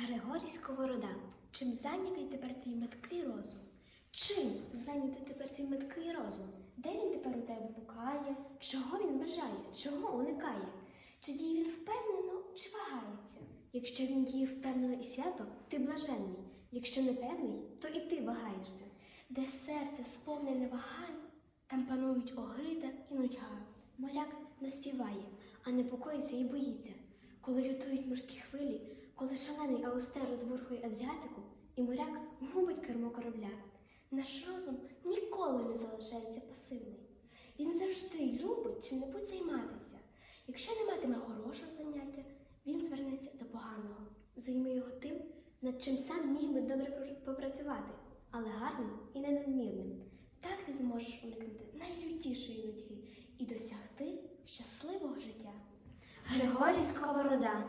Григорій Сковорода, чим зайнятий тепер твій меткий розум? Чим зайнятий тепер твій меткий розум? Де він тепер у тебе блукає? Чого він бажає? Чого уникає? Чи діє він впевнено, чи вагається? Якщо він діє впевнено і свято, ти блаженний. Якщо не певний, то і ти вагаєшся. Де серце сповнене вагань, там панують огида і нудьга. Моряк не співає, а непокоїться і боїться. Коли лютують морські хвилі, коли шалений аустер розбурхує Адріатику, і моряк губить кермо корабля. Наш розум ніколи не залишається пасивний. Він завжди любить чим-небудь займатися. Якщо не матиме хорошого заняття, він звернеться до поганого. Займи його тим, над чим сам міг би добре попрацювати, але гарним і не надмірним. Так ти зможеш уникнути найлютішої нудьги і досягти щасливого життя. Григорій Сковорода